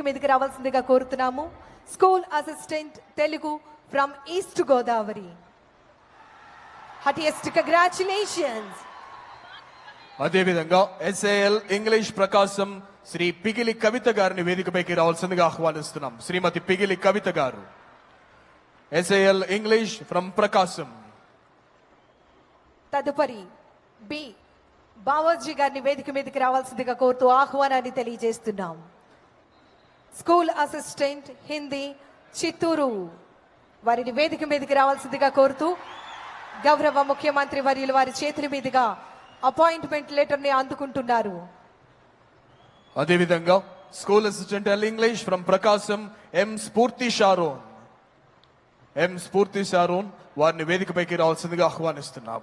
వేదిక మీదకి రావాల్సిందిగా కోరుతున్నాము. School assistant Telugu from East Godavari heartiest congratulations అదేవిధంగా ఎస్ఏఎల్ ఇంగ్లీష్ ప్రకాశం శ్రీ పిగిలి కవిత గారిని వేదికపైకి రావాల్సిందిగా ఆహ్వానిస్తున్నాం. శ్రీమతి పిగిలి కవిత గారు. ఎస్ఏఎల్ ఇంగ్లీష్ ఫ్రమ్ ప్రకాశం తదుపరి బి బావోజీ గారిని వేదిక మీదకి రావాల్సిందిగా కోరుతూ ఆహ్వానాన్ని తెలియజేస్తున్నాం. School assistant Hindi Chittoor. వారిని వేదిక మీదకి రావాల్సిందిగా కోరుతూ గౌరవ ముఖ్యమంత్రి వర్యులు వారి చేతుల మీదుగా అపాయింట్మెంట్ లెటర్ని అందుకుంటున్నారు. అదేవిధంగా school assistant L English from Prakasam M Spoorthi Sharon. M స్ఫూర్తి షారోన్ వారిని వేదికపైకి రావాల్సిందిగా ఆహ్వానిస్తున్నాం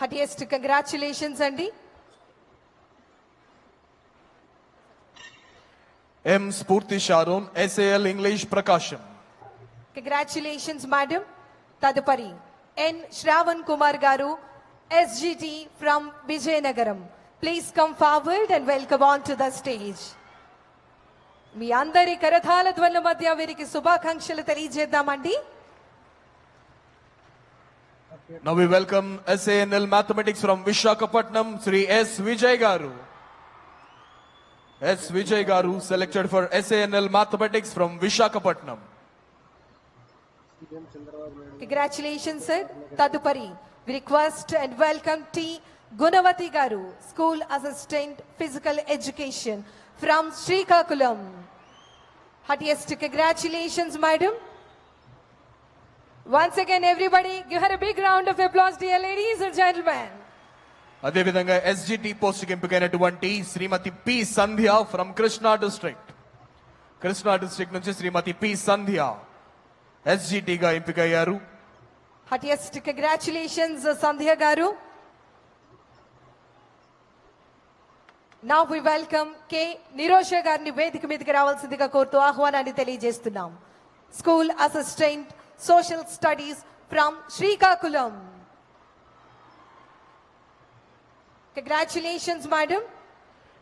హటియెస్ట్ కంగ్రాచులేషన్స్ అండి. M Spoorthi Sharon SAL English Prakasam congratulations madam తదుపరి ఎన్ శ్రావణ్ కుమార్ గారు SGT from Vizianagaram please come forward and welcome on to the stage మీ అందరి కరతాల ధ్వనుల మధ్య వీరికి శుభాకాంక్షలు తెలియజేద్దామండి. Now we welcome SANL Mathematics from Vishakhapatnam, Sri S. Vijay Garu. S. Vijay Garu, selected for SANL Mathematics from Vishakapatnam. Congratulations, sir. Tadupari, we request and welcome T. Gunavati Garu, School Assistant Physical Education from Srikakulam. Heartiest congratulations, madam. Once again, everybody, give her a big round of applause, dear ladies and gentlemen. అదేవిధంగా SGT post ఎంపికైనటువంటి Shrimati P Sandhya from Krishna district Krishna district నుంచి Shrimati P సంధ్య ఎస్జిటిగా ఎంపికయ్యారు. Heartiest congratulations, సంధ్య గారు. నా we welcome welcome Nirosha గారిని వేదిక మీదకి రావాల్సిందిగా కోరుతూ ఆహ్వానాన్ని తెలియజేస్తున్నాం. School assistant social studies from Srikakulam congratulations madam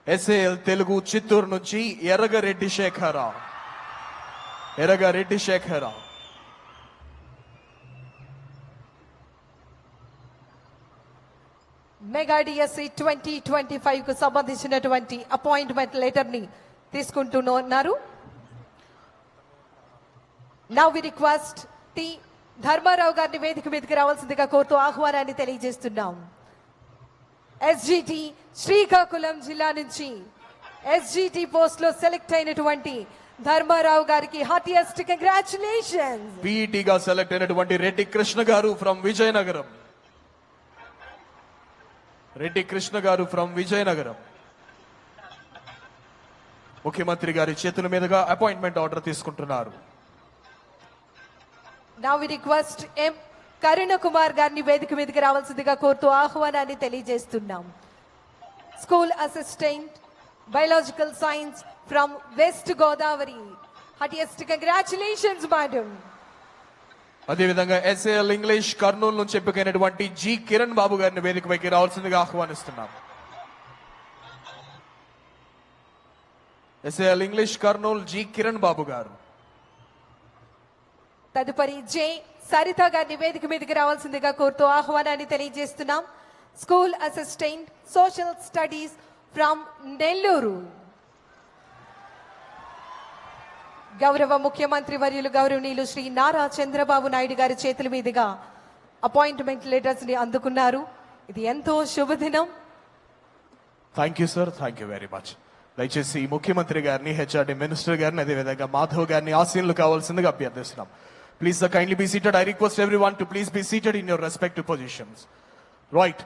SAL Telugu Chittoor నుంచి Erragareddy Sekhara Erragareddy Sekhara mega DSC twenty twenty ఫైవ్కు సంబంధించినటువంటి అపాయింట్మెంట్ లెటర్ని తీసుకుంటున్నారు. నా వి రిక్వెస్ట్ టి ధర్మారావు గారిని వేదిక మీదకి రావాల్సిందిగా కోరుతూ ఆహ్వానాన్ని తెలియజేస్తున్నాం. ఎస్జిటి శ్రీకాకుళం జిల్లా నుంచి ఎస్జిటి పోస్ట్లో సెలెక్ట్ అయినటువంటి ధర్మారావు గారికి హార్టియెస్ట్ కంగ్రాచులేషన్స్. PET గా సెలెక్ట్ అయినటువంటి రెడ్డి కృష్ణ గారు ఫ్రమ్ విజయనగరం. రెడ్డి కృష్ణ గారు ఫ్రమ్ విజయనగరం. ముఖ్యమంత్రి గారి చేతుల మీదుగా అపాయింట్మెంట్ ఆర్డర్ తీసుకుంటున్నారు. నా వి రిక్వెస్ట్ ఎం కరుణ కుమార్ గారిని వేదిక మీదకి రావాల్సిందిగా కోరుతూ ఆహ్వానాన్ని తెలియజేస్తున్నాం. School assistant biological science from West Godavari heartiest congratulations madam అదేవిధంగా ఎస్ఏఎల్ ఇంగ్లీష్ కర్నూలు నుంచి ఎంపికైనటువంటి జి కిరణ్ బాబు గారిని వేదికపైకి రావాల్సిందిగా ఆహ్వానిస్తున్నాం. SAL English Kurnool G Kiran Babu గారు. తదుపరి జే సరిత గారిని వేదిక మీదకి రావాల్సిందిగా కోరుతూ ఆహ్వానాన్ని తెలియజేస్తున్నాం. School assistant social studies from Nellore గౌరవ ముఖ్యమంత్రి వర్యులు గౌరవనీయులు శ్రీ నారా చంద్రబాబు నాయుడు గారి చేతుల మీదుగా అపాయింట్మెంట్ లెటర్స్ని అందుకున్నారు. ఇది ఎంతో శుభదినం. Thank you sir thank you very much దయచేసి ముఖ్యమంత్రి గారిని హెచ్ఆర్డి మినిస్టర్ గారిని అదేవిధంగా మాధవ్ గారిని ఆశీనులు కావాల్సిందిగా అభ్యర్థిస్తున్నాం. Please, sir, kindly be seated. I request everyone to please be seated in your respective positions. Right.